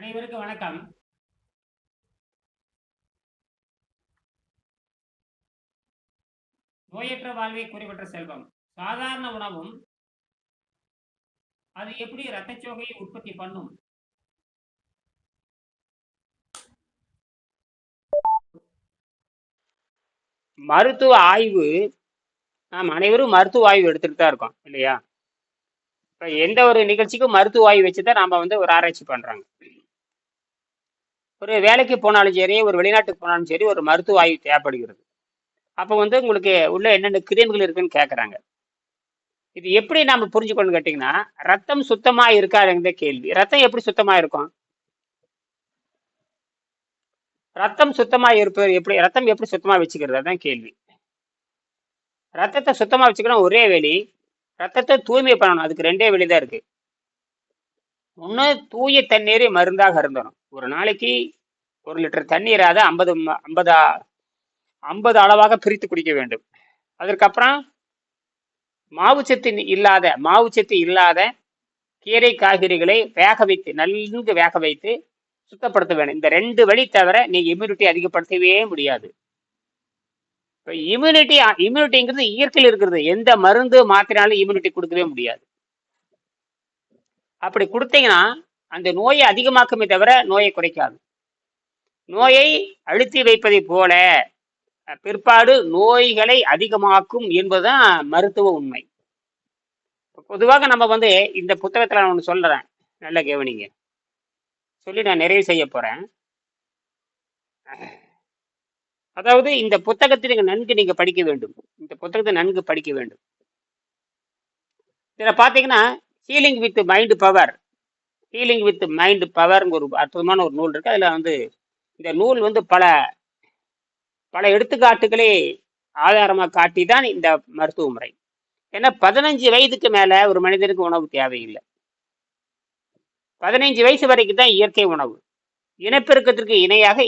அனைவருக்கும் வணக்கம். நோயற்ற வாழ்வை குறிப்பிட்ட செல்வம். சாதாரண உணவும் அது எப்படி இரத்தச்சோகையை உற்பத்தி பண்ணும்? மருத்துவ ஆய்வு நாம் அனைவரும் மருத்துவ ஆய்வு எடுத்துட்டு தான் இருக்கோம் இல்லையா? இப்போ எந்த ஒரு நிகழ்ச்சிக்கும் மருத்துவ ஆய்வு வச்சு தான் நாம் வந்து ஒரு ஆராய்ச்சி பண்ணுறாங்க ஒரு வேலைக்கு போனாலும் சரி ஒரு வெளிநாட்டுக்கு போனாலும் சரி ஒரு மருத்துவ ஆய்வு தேவைப்படுகிறது. அப்போ வந்து உங்களுக்கு உள்ள என்னென்ன கிருமிகள் இருக்குன்னு கேட்குறாங்க இது எப்படி நாம் புரிஞ்சுக்கணும்னு கேட்டிங்கன்னா ரத்தம் சுத்தமாக இருக்காதுங்கிற கேள்வி. ரத்தம் எப்படி சுத்தமாக இருக்கும்? ரத்தம் சுத்தமாக இருப்பது எப்படி ரத்தம் எப்படி சுத்தமாக வச்சுக்கிறது? அதான் கேள்வி. ரத்தத்தை சுத்தமாக வச்சுக்கணும் ஒரே வழி ரத்தத்தை தூய்மை பண்ணணும். அதுக்கு ரெண்டே வழி தான் இருக்குது ஒன்று தூய தண்ணீரை மருந்தாக இருந்தணும் ஒரு நாளைக்கு ஒரு லிட்டர் தண்ணீராத ஐம்பது ஐம்பது ஐம்பது அளவாக பிரித்து குடிக்க வேண்டும். அதற்கப்புறம் மாவுச்சத்து இல்லாத மாவுச்சத்து இல்லாத கீரை காய்கறிகளை வேக வைத்து நன்கு வேக வைத்து சுத்தப்படுத்த வேண்டும். இந்த ரெண்டு வழி தவிர நீ இம்யூனிட்டி அதிகப்படுத்தவே முடியாது. இப்போ இம்யூனிட்டி இம்யூனிட்டிங்கிறது இயற்கையில் இருக்கிறது. எந்த மருந்து மாத்தினாலும் இம்யூனிட்டி கொடுக்கவே முடியாது. அப்படி கொடுத்தீங்கன்னா அந்த நோயை அதிகமாக்குமே தவிர நோயை குறைக்காது. நோயை அழுத்தி வைப்பதை போல பிற்பாடு நோய்களை அதிகமாக்கும் என்பதுதான் மருத்துவ உண்மை. பொதுவாக நம்ம வந்து இந்த புத்தகத்தில் நான் ஒன்று சொல்கிறேன் நல்ல கவனிங்க. சொல்லி நான் நிறைவு செய்ய போகிறேன் அதாவது இந்த புத்தகத்தை நீங்கள் நன்கு நீங்கள் படிக்க வேண்டும். இந்த புத்தகத்தை நன்கு படிக்க வேண்டும். இதில் பார்த்தீங்கன்னா healing with mind power healing with mind power ஒரு அற்புதமான ஒரு நூல் இருக்குது அதில் வந்து இந்த நூல் வந்து பல பல எடுத்துக்காட்டுகளை ஆதாரமாக காட்டி தான் இந்த மருத்துவ முறை. ஏன்னா பதினஞ்சு வயதுக்கு மேலே ஒரு மனிதனுக்கு உணவு தேவையில்லை. பதினைஞ்சு வயசு வரைக்கும் தான் இயற்கை உணவு. இனப்பெருக்கத்திற்கு இணையாக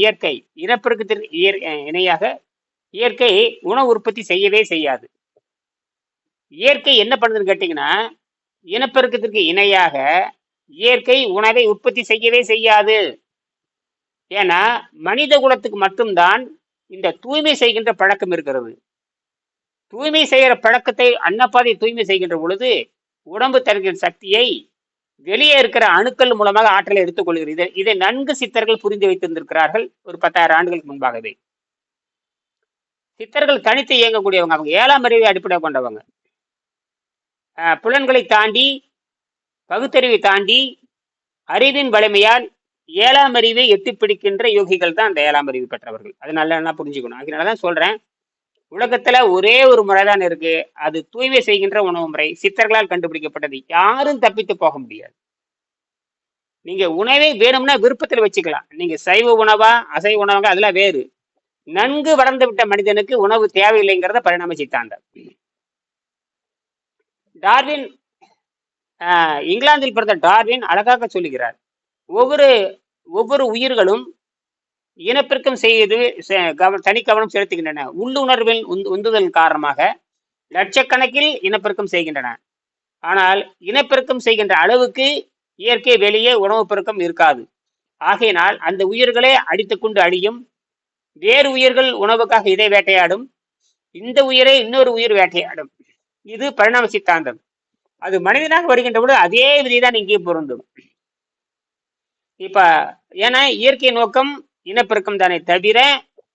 இயற்கை. இனப்பெருக்கத்திற்கு இயற் இணையாக இயற்கை உணவு உற்பத்தி செய்யவே செய்யாது. இயற்கை என்ன பண்ணுதுன்னு கேட்டிங்கன்னா இனப்பெருக்கத்திற்கு இணையாக இயற்கை உணவை உற்பத்தி செய்யவே செய்யாது. ஏன்னா மனித குலத்துக்கு மட்டும்தான் இந்த தூய்மை செய்கின்ற பழக்கம் இருக்கிறது. தூய்மை செய்கிற பழக்கத்தை அன்னப்பாதை தூய்மை செய்கின்ற பொழுது உடம்பு தருகிற சக்தியை வெளியே இருக்கிற அணுக்கள் மூலமாக ஆற்றலை எடுத்துக்கொள்கிறது இதை இதை நன்கு சித்தர்கள் புரிந்து வைத்திருந்திருக்கிறார்கள் ஒரு பத்தாயிரம் ஆண்டுகளுக்கு முன்பாகவே. சித்தர்கள் தனித்து இயங்கக்கூடியவங்க அவங்க. ஏழாம் அறிவை அடிப்படை கொண்டவங்க. புலன்களை தாண்டி பகுத்தறிவை தாண்டி அறிவின் வலிமையால் ஏழாம் அறிவை எட்டி பிடிக்கின்ற யோகிகள் தான் அந்த ஏழாம் அறிவு பெற்றவர்கள். அது நல்லா புரிஞ்சுக்கணும்? அதனாலதான் சொல்றேன். உலகத்துல ஒரே ஒரு முறைதான் இருக்கு. அது தூய்மை செய்கின்ற உணவு முறை. சித்தர்களால் கண்டுபிடிக்கப்பட்டது. யாரும் தப்பித்து போக முடியாது. நீங்க உணவை வேணும்னா விருப்பத்தில் வச்சுக்கலாம். நீங்க சைவ உணவா அசைவ உணவாக அதெல்லாம் வேறு. நன்கு வளர்ந்து விட்ட மனிதனுக்கு உணவு தேவையில்லைங்கிறத பரிணாம சித்தாந்தம் டார்வின் இங்கிலாந்தில் பிறந்த டார்வின் அழகாக சொல்லுகிறார். ஒவ்வொரு ஒவ்வொரு உயிர்களும் இனப்பெருக்கம் செய்து தனி கவனம் செலுத்துகின்றன. உள்ளுணர்வின் உந்துதல் காரணமாக லட்சக்கணக்கில் இனப்பெருக்கம் செய்கின்றன. ஆனால் இனப்பெருக்கம் செய்கின்ற அளவுக்கு இயற்கை வெளியே உணவு பெருக்கம் இருக்காது. ஆகையினால் அந்த உயிர்களே அடித்துக்கொண்டு அழியும். வேறு உயிர்கள் உணவுக்காக இதை வேட்டையாடும். இந்த உயிரை இன்னொரு உயிர் வேட்டையாடும். இது பரிணாம சித்தாந்தம். அது மனிதனாக வருகின்ற பொழுது அதே விதிதான் இங்கே பொருந்தும். இப்ப ஏன்னா இயற்கை நோக்கம் இனப்பெருக்கம் தானே தவிர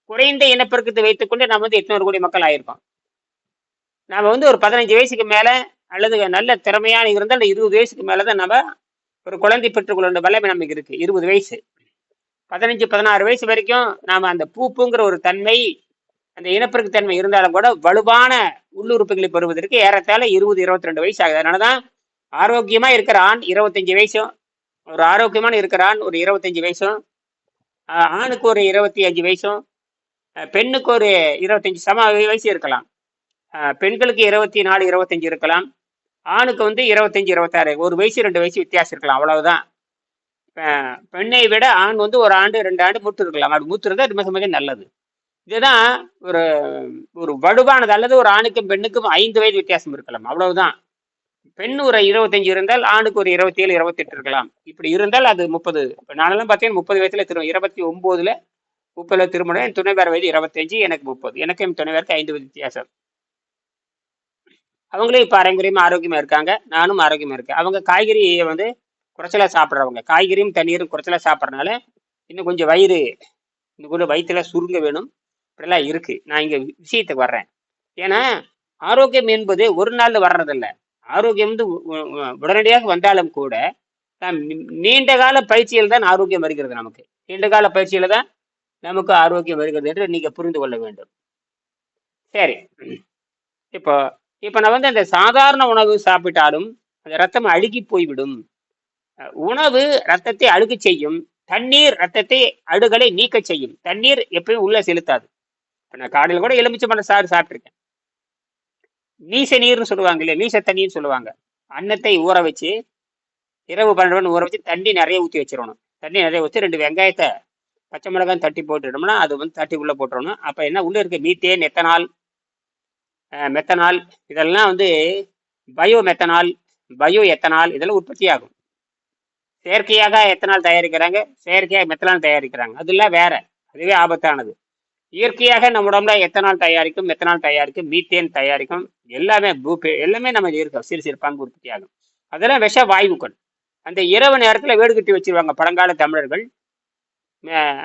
குறைந்த இனப்பெருக்கத்தை வைத்துக்கொண்டு நம்ம வந்து எட்நூறு கோடி மக்கள் ஆயிருக்கோம். நாம வந்து ஒரு பதினஞ்சு வயசுக்கு மேல அல்லது நல்ல திறமையான இருந்தால் இருபது வயசுக்கு மேலதான் நம்ம ஒரு குழந்தை பெற்றுக்கொள்ள வல்லமை நமக்கு இருக்கு. இருபது வயசு. பதினஞ்சு பதினாறு வயசு வரைக்கும் நாம அந்த பூப்புங்கிற ஒரு தன்மை அந்த இனப்பெருக்குத்தன்மை இருந்தாலும் கூட வலுவான உள்ளுறுப்புகளை பெறுவதற்கு ஏறத்தாழ இருபது இருபத்தி ரெண்டு வயசு ஆகுது. அதனாலதான் ஆரோக்கியமாக இருக்கிற ஆண் இருபத்தஞ்சு வயசும் ஒரு ஆரோக்கியமான இருக்கிற ஆண் ஒரு இருபத்தஞ்சு வயசும் ஆணுக்கு ஒரு இருபத்தி அஞ்சு வயசும் பெண்ணுக்கு ஒரு இருபத்தஞ்சு சம வயசு இருக்கலாம். பெண்களுக்கு இருபத்தி நாலு இருபத்தஞ்சு இருக்கலாம். ஆணுக்கு வந்து இருபத்தஞ்சு இருபத்தாறு ஒரு வயசு ரெண்டு வயசு வித்தியாசம் இருக்கலாம். அவ்வளவுதான். பெண்ணை விட ஆண் வந்து ஒரு ஆண்டு ரெண்டு ஆண்டு மூத்து இருக்கலாம் அப்படி மூத்து இருந்தால் மிக மிக நல்லது. இதுதான் ஒரு ஒரு வலுவானது அல்லது ஒரு ஆணுக்கும் பெண்ணுக்கும் ஐந்து வயது வித்தியாசம் இருக்கலாம். அவ்வளவுதான். பெண் ஒரு இருபத்தஞ்சு இருந்தால் ஆணுக்கு ஒரு இருபத்தி ஏழு இருபத்தெட்டு இருக்கலாம். இப்படி இருந்தால் அது முப்பது. இப்போ நானெல்லாம் பார்த்தீங்கன்னா முப்பது வயசுல திரும்ப இருபத்தி ஒம்போதுல முப்பதுல திருமணம் என் துணைவேற வயது இருபத்தஞ்சு எனக்கு முப்பது. எனக்கு என் துணைவேருக்கு ஐந்து வயது வித்தியாசம். அவங்களே இப்போ பாரம்பரியமா ஆரோக்கியமாக இருக்காங்க? நானும் ஆரோக்கியமாக இருக்கேன். அவங்க காய்கறியை வந்து குறைச்சலாக சாப்பிட்றவங்க. காய்கறியும் தண்ணீரும் குறைச்சலா சாப்பிட்றதுனால இன்னும் கொஞ்சம் வயிறு இன்னும் கொஞ்சம் வயிற்றுல சுருங்க வேணும். இப்படிலாம் இருக்கு. நான் இங்க விஷயத்துக்கு வர்றேன். ஏன்னா ஆரோக்கியம் என்பது ஒரு நாள் வர்றதில்ல. ஆரோக்கியம் வந்து உடனடியாக வந்தாலும் கூட நாம் நீண்ட கால பயிற்சியில் தான் ஆரோக்கியம் வருகிறது நமக்கு. நீண்ட கால பயிற்சியில தான் நமக்கு ஆரோக்கியம் வருகிறது என்று நீங்க புரிந்து கொள்ள வேண்டும். சரி. இப்போ இப்போ நான் வந்து அந்த சாதாரண உணவு சாப்பிட்டாலும் அந்த ரத்தம் அழுகி போய்விடும். உணவு ரத்தத்தை அழுக செய்யும். தண்ணீர் ரத்தத்தை அழுகலை நீக்க செய்யும். தண்ணீர் எப்பயும் உள்ள செலுத்தாது. இப்போ நான் காலையில் கூட எலுமிச்சம்பழ சாறு சாப்பிட்ருக்கேன் நீச நீர்னு சொல்லுவாங்க இல்லையா? நீச தண்ணின்னு சொல்லுவாங்க. அன்னத்தை ஊற வச்சு இரவு பன்னெண்டு மணி ஊற வச்சு தண்ணி நிறைய ஊற்றி வச்சிடணும். தண்ணி நிறைய ஊற்றி ரெண்டு வெங்காயத்தை பச்சை மிளகாய் தட்டி போட்டுட்டோம்னா அது வந்து தட்டி உள்ளே போட்டுறணும் அப்போ என்ன உள்ளே இருக்க மீத்தேன் எத்தனால் மெத்தனால் இதெல்லாம் வந்து பயோ மெத்தனால் பயோ எத்தனால் இதெல்லாம் உற்பத்தி ஆகும். செயற்கையாக எத்தனால் தயாரிக்கிறாங்க? செயற்கையாக மெத்தனால் தயாரிக்கிறாங்க. அதெல்லாம் வேற. அதுவே ஆபத்தானது. இயற்கையாக நம்ம உடம்புல எத்தனால் தயாரிக்கும் மெத்தனால் தயாரிக்கும் மீத்தேன் தயாரிக்கும் எல்லாமே பூப்பே எல்லாமே நம்ம இருக்கும் சிறு சிறு பங்கு உற்பத்தி ஆகும். அதெல்லாம் விஷ வாயுக்கள் அந்த இரவு நேரத்தில் வீடு கட்டி வச்சிருவாங்க பழங்கால தமிழர்கள்.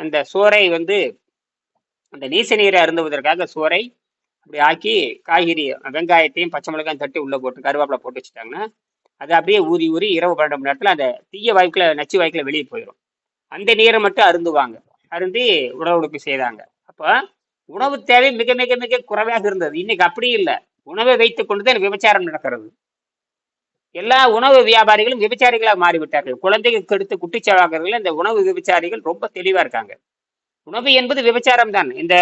அந்த சோறை வந்து அந்த நீச நீரை அருந்துவதற்காக சோறை அப்படி ஆக்கி காய்கறி வெங்காயத்தையும் பச்சை மிளகாயும் தட்டி உள்ளே போட்டு கருவேப்பிலை போட்டு வச்சுட்டாங்கன்னா அது அப்படியே ஊறி ஊறி இரவு பன்னெண்டு மணி நேரத்தில் அந்த தீய வாய்க்குள்ள நச்சு வாய்க்கில் வெளியே போயிடும் அந்த நீரை மட்டும் அருந்துவாங்க. அருந்தி உடல் உடுப்பு செய்தாங்க. அப்போ உணவு தேவை மிக மிக மிக குறைவாக இருந்தது. இன்னைக்கு அப்படி இல்லை. உணவை வைத்துக் கொண்டுதான் விபச்சாரம் நடக்கிறது. எல்லா உணவு வியாபாரிகளும் விபச்சாரிகளாக மாறிவிட்டார்கள். குழந்தைகள் கெடுத்து குட்டிச்சவாக்கர்கள் இந்த உணவு விபச்சாரிகள் ரொம்ப தெளிவாக இருக்காங்க. உணவு என்பது விபச்சாரம் தான். இந்த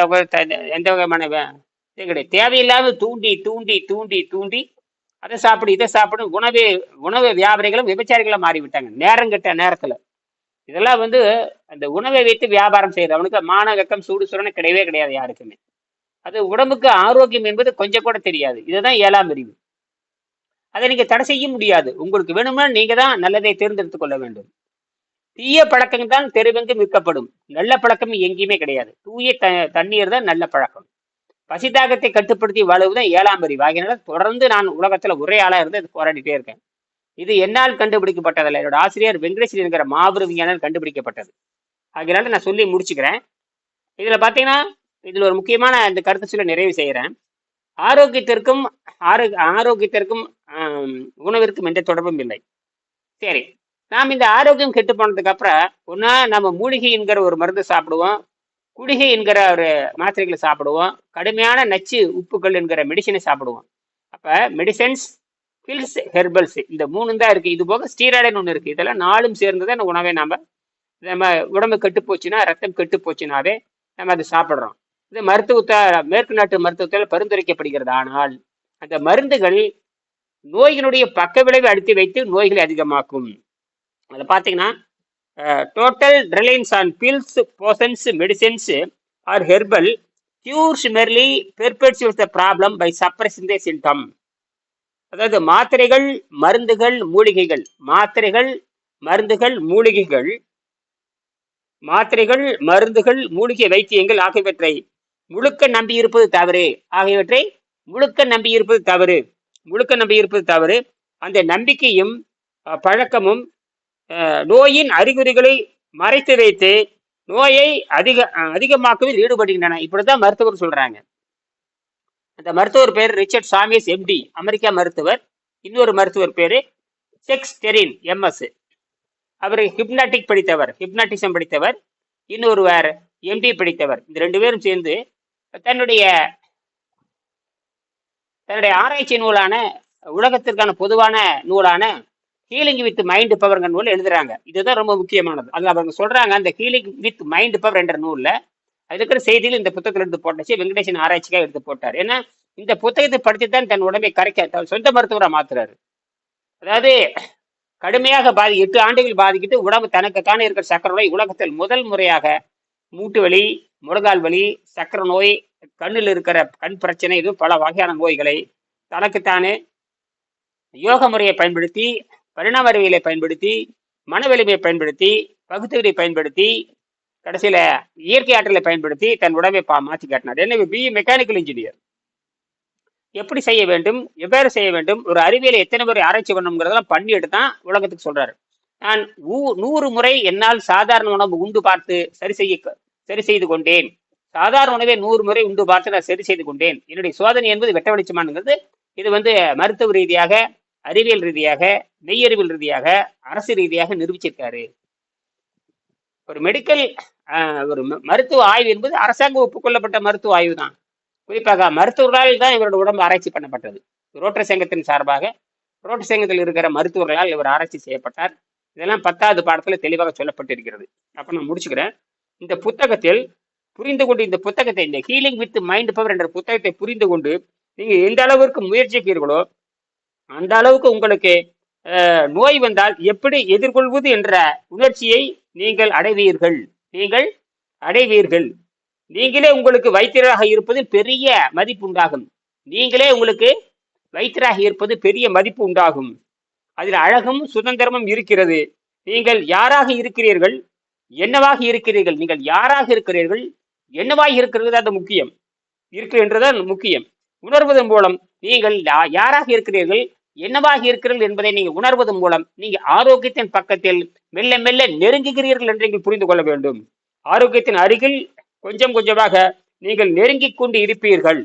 எந்த வகையான கிடையாது. தேவையில்லாத தூண்டி தூண்டி தூண்டி தூண்டி அதை சாப்பிடு இதை சாப்பிடு உணவு உணவு வியாபாரிகளும் விபச்சாரிகளாக மாறிவிட்டாங்க. நேரம் கெட்ட நேரத்தில். இதெல்லாம் வந்து அந்த உணவை வைத்து வியாபாரம் செய்கிறவனுக்கு அவனுக்கு மான வெக்கம் சூடு சுரணை கிடையவே கிடையாது யாருக்குமே. அது உடம்புக்கு ஆரோக்கியம் என்பது கொஞ்சம் கூட தெரியாது. இதுதான் ஏழாம் பிரிவு அதை நீங்க தடை செய்ய முடியாது. உங்களுக்கு வேணும்னா நீங்க தான் நல்லதை தேர்ந்தெடுத்துக் கொள்ள வேண்டும். தீய பழக்கம் தான் தெருவெங்கும் விற்கப்படும். நல்ல பழக்கம் எங்கேயுமே கிடையாது. தூய த தண்ணீர் தான் நல்ல பழக்கம். பசிதாகத்தை கட்டுப்படுத்தி வாழ்வுதான் ஏழாம் பிரிவு ஆகியனால தொடர்ந்து நான் உலகத்துல ஒரே ஆளா இருந்து போராடிட்டே இருக்கேன். இது என்னால் கண்டுபிடிக்கப்பட்டதல்ல. என்னோட ஆசிரியர் வெங்கடேஸ்வரி என்கிற மாபெரும் விஞ்ஞானம் கண்டுபிடிக்கப்பட்டது. ஆகையினால நான் சொல்லி முடிச்சுக்கிறேன். இதுல பாத்தீங்கன்னா இதுல ஒரு முக்கியமான இந்த கருத்தை சொல்ல நிறைவு செய்கிறேன் ஆரோக்கியத்திற்கும் ஆரோ ஆரோக்கியத்திற்கும் உணவிற்கும் எந்த தொடர்பும் இல்லை. சரி நாம் இந்த ஆரோக்கியம் கெட்டு போனதுக்கு அப்புறம் ஒன்னா நம்ம மூலிகை என்கிற ஒரு மருந்து சாப்பிடுவோம் குடிகை என்கிற ஒரு மாத்திரைகளை சாப்பிடுவோம் கடுமையான நச்சு உப்புகள் என்கிற மெடிசனை சாப்பிடுவோம். அப்ப மெடிசன்ஸ் பில்ஸ் ஹெர்பல்ஸ் இந்த மூணு தான் இருக்குது இது போக ஸ்டீராய்டுன்னு ஒன்று இருக்குது இதெல்லாம் நாலும் சேர்ந்து தான் இந்த உணவை நம்ம நம்ம உடம்பு கெட்டு போச்சுன்னா ரத்தம் கெட்டு போச்சுனாவே நம்ம அதை சாப்பிட்றோம். இது மருத்துவத்தை மேற்கு நாட்டு மருத்துவத்தில் பரிந்துரைக்கப்படுகிறது. ஆனால் அந்த மருந்துகள் நோய்களுடைய பக்க விளைவை அடுத்து வைத்து நோய்களை அதிகமாக்கும். அதில் பார்த்தீங்கன்னா total reliance on pills potions medicines or herbal cures merely perpetuates the problem by suppressing the symptom அதாவது மாத்திரைகள் மருந்துகள் மூலிகைகள். மாத்திரைகள் மருந்துகள் மூலிகைகள். மாத்திரைகள் மருந்துகள் மூலிகை வைத்தியங்கள் ஆகியவற்றை முழுக்க நம்பி இருப்பது தவறு. ஆகியவற்றை முழுக்க நம்பி இருப்பது தவறு. முழுக்க நம்பி இருப்பது தவறு. அந்த நம்பிக்கையும் பழக்கமும் நோயின் அறிகுறிகளை மறைத்து வைத்து நோயை அதிக அஹ், அதிகமாக்குவதில் ஈடுபடுகின்றன. இப்படிதான் மருத்துவர் சொல்றாங்க. அந்த மருத்துவர் பேர் ரிச்சர்ட் சாமியஸ் எம்டி அமெரிக்கா மருத்துவர். இன்னொரு மருத்துவர் பேர் செக்ஸ் டெரின் எம்எஸ் அவர் ஹிப்னாட்டிக் படித்தவர் ஹிப்னாட்டிசம் படித்தவர். இன்னொருவர் எம்டி படித்தவர். இந்த ரெண்டு பேரும் சேர்ந்து தன்னுடைய தன்னுடைய ஆராய்ச்சி நூலான உலகத்திற்கான பொதுவான நூலான ஹீலிங் வித் மைண்ட் பவர்ங்கிற நூல் எழுதுறாங்க. இதுதான் ரொம்ப முக்கியமானது. அதில் அவங்க சொல்றாங்க அந்த ஹீலிங் வித் மைண்ட் பவர் என்ற நூலில் இருக்கிற செய்தியில் இந்த புத்தகத்தில் எடுத்து போட்டுச்சு. வெங்கடேசன் ஆராய்ச்சிக்காக எடுத்து போட்டார். ஏன்னா இந்த புத்தகத்தை படித்து தான் தன் உடம்பை கரைக்க தன் சொந்த மருத்துவரை மாத்துறாரு. அதாவது கடுமையாக பாதி எட்டு ஆண்டுகள் பாதிக்கிட்டு உடம்பு தனக்கு தானே இருக்கிற சக்கரை நோய் உலகத்தில் முதல் முறையாக மூட்டு வலி முழங்கால் வலி சக்கரை நோய் கண்ணில் இருக்கிற கண் பிரச்சனை இது பல வகையான நோய்களை தனக்குத்தானே யோக முறையை பயன்படுத்தி பரிணாம அறிவியலை பயன்படுத்தி மன வலிமையை பயன்படுத்தி பகுத்தறிவை பயன்படுத்தி கடைசியில இயற்கை ஆற்றலை பயன்படுத்தி தன் உடம்பை பா மாற்றி காட்டினார். எனவே பிஇ மெக்கானிக்கல் இன்ஜினியர் எப்படி செய்ய வேண்டும்? எவ்வாறு செய்ய வேண்டும்? ஒரு அறிவியலை எத்தனை முறை ஆராய்ச்சி பண்ணணுங்கிறதெல்லாம் பண்ணிட்டு தான் உலகத்துக்கு சொல்றாரு. நான் ஊ- நூறு முறை என்னால் சாதாரண உணவு உண்டு பார்த்து சரி செய்ய சரி செய்து கொண்டேன். சாதாரண உணவை நூறு முறை உண்டு பார்த்து நான் சரி செய்து கொண்டேன். என்னுடைய சோதனை என்பது வெட்ட வெளிச்சமானுங்கிறது இது வந்து மருத்துவ ரீதியாக அறிவியல் ரீதியாக மெய்யறிவியல் ரீதியாக அரசு ரீதியாக நிரூபிச்சிருக்காரு. ஒரு மெடிக்கல் ஒரு ம- மருத்துவ ஆய்வு என்பது அரசாங்க ஒப்புக்கொள்ளப்பட்ட மருத்துவ ஆய்வு தான் குறிப்பாக மருத்துவர்களால் தான் இவரோட உடம்பு ஆராய்ச்சி பண்ணப்பட்டது. ரோட்டரி சங்கத்தின் சார்பாக ரோட்டரி சங்கத்தில் இருக்கிற மருத்துவர்களால் இவர் ஆராய்ச்சி செய்யப்பட்டார். இதெல்லாம் பத்தாவது பாடத்தில் தெளிவாக சொல்லப்பட்டிருக்கிறது. அப்ப நான் முடிச்சுக்கிறேன். இந்த புத்தகத்தில் புரிந்து கொண்டு இந்த புத்தகத்தை இந்த ஹீலிங் வித் மைண்ட் பவர் என்ற புத்தகத்தை புரிந்து கொண்டு நீங்க எந்த அளவிற்கு முயற்சிக்கிறீர்களோ அந்த அளவுக்கு உங்களுக்கு நோய் வந்தால் எப்படி எதிர்கொள்வது என்ற உணர்ச்சியை நீங்கள் அடைவீர்கள். நீங்கள் அடைவீர்கள். நீங்களே உங்களுக்கு வைத்தியராக இருப்பது பெரிய மதிப்பு உண்டாகும். நீங்களே உங்களுக்கு வைத்தியராக இருப்பது பெரிய மதிப்பு உண்டாகும். அதில் அழகும் சுதந்திரமும் இருக்கிறது. நீங்கள் யாராக இருக்கிறீர்கள்? என்னவாக இருக்கிறீர்கள்? நீங்கள் யாராக இருக்கிறீர்கள்? என்னவாக இருக்கிறது அது முக்கியம். இருக்கு முக்கியம். உணர்வதன் மூலம் நீங்கள் யாராக இருக்கிறீர்கள்? என்னவாக இருக்கிறீர்கள் என்பதை நீங்கள் உணர்வதன் மூலம் நீங்க ஆரோக்கியத்தின் பக்கத்தில் மெல்ல மெல்ல நெருங்குகிறீர்கள் என்று நீங்கள் புரிந்து கொள்ள வேண்டும். ஆரோக்கியத்தின் அருகில் கொஞ்சம் கொஞ்சமாக நீங்கள் நெருங்கிக் கொண்டு இருப்பீர்கள்.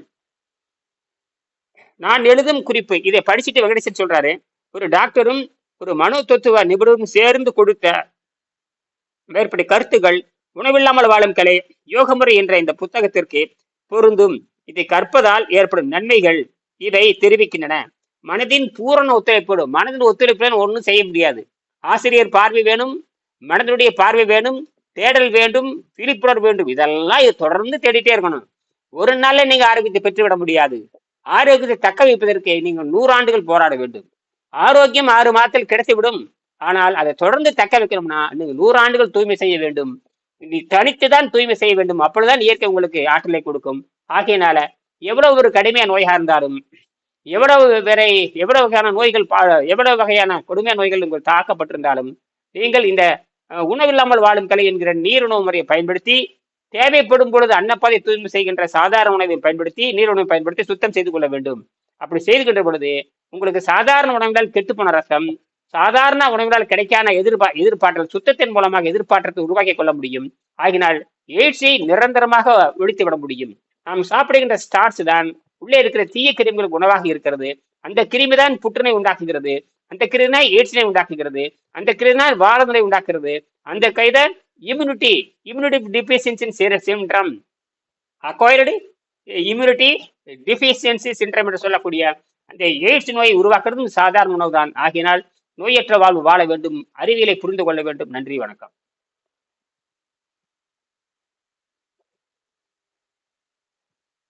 நான் எழுதும் குறிப்பு இதை படிச்சுட்டு வெங்கடேசன் சொல்றாரு. ஒரு டாக்டரும் ஒரு மனோ தத்துவ நிபுணரும் சேர்ந்து கொடுத்த மேற்படி கருத்துகள் உணவில்லாமல் வாழும் கலை யோக முறை என்ற இந்த புத்தகத்திற்கு பொருந்தும். இதை கற்பதால் ஏற்படும் நன்மைகள் இதை தெரிவிக்கின்றன. மனதின் பூரண ஒத்துழைப்போடு மனதின் ஒத்துழைப்புடன் ஒன்றும் செய்ய முடியாது. ஆசிரியர் பார்வை வேணும் மனதினுடைய பார்வை வேணும் தேடல் வேண்டும் விழிப்புணர்வு வேண்டும். இதெல்லாம் தொடர்ந்து தேடிட்டே இருக்கணும். ஒரு நாள்ல நீங்க ஆரோக்கியத்தை பெற்றுவிட முடியாது. ஆரோக்கியத்தை தக்க வைப்பதற்கு நீங்கள் நூறாண்டுகள் போராட வேண்டும். ஆரோக்கியம் ஆறு மாதத்தில் கிடைத்துவிடும். ஆனால் அதை தொடர்ந்து தக்க வைக்கணும்னா நீங்க நூறாண்டுகள் தூய்மை செய்ய வேண்டும். நீ தனித்துதான் தூய்மை செய்ய வேண்டும். அப்பொழுதுதான் இயற்கை உங்களுக்கு ஆற்றலை கொடுக்கும். ஆகையினால எவ்வளவு ஒரு கடுமையான நோயாக இருந்தாலும் எவ்வளவு வரை எவ்வளவு வகையான நோய்கள் பா- எவ்வளவு வகையான கொடுமை நோய்கள் உங்கள் தாக்கப்பட்டிருந்தாலும் நீங்கள் இந்த உணவில்லாமல் வாழும் கலை என்கிற நீர் உணவு முறையை பயன்படுத்தி தேவைப்படும் பொழுது அன்னப்பாதை தூய்மை செய்கின்ற சாதாரண உணவை பயன்படுத்தி நீர் உணவை பயன்படுத்தி சுத்தம் செய்து கொள்ள வேண்டும். அப்படி செய்துகின்ற பொழுது உங்களுக்கு சாதாரண உணவுகளால் கெட்டுப்போன ரசம் சாதாரண உணவுகளால் கிடைக்கான எதிர்பா எதிர்பாற்றல் சுத்தத்தின் மூலமாக எதிர்பாற்றத்தை உருவாக்கி கொள்ள முடியும். ஆகினால் எய்ட்ஸை நிரந்தரமாக ஒழித்து விட முடியும். நாம் சாப்பிடுகின்ற ஸ்டார்ச் தான் உள்ளே இருக்கிற தீய கிருமிகள் உணவாக இருக்கிறது. அந்த கிருமி தான் புற்றுநோய் உண்டாக்குகிறது. அந்த கிருமி தான் எய்ட்ஸினை உண்டாக்குகிறது. அந்த கிருமி தான் வாரநிலை உண்டாக்குறது அந்த கைதான் immunity immunity deficiency syndrome acquired immunity deficiency syndrome என்று சொல்லக்கூடிய அந்த எய்ட்ஸ் நோயை உருவாக்குறதும் சாதாரண உணவு தான் ஆகினால் நோயற்ற வாழ்வு வாழ வேண்டும். அறிவியலை புரிந்து கொள்ள வேண்டும். நன்றி வணக்கம்.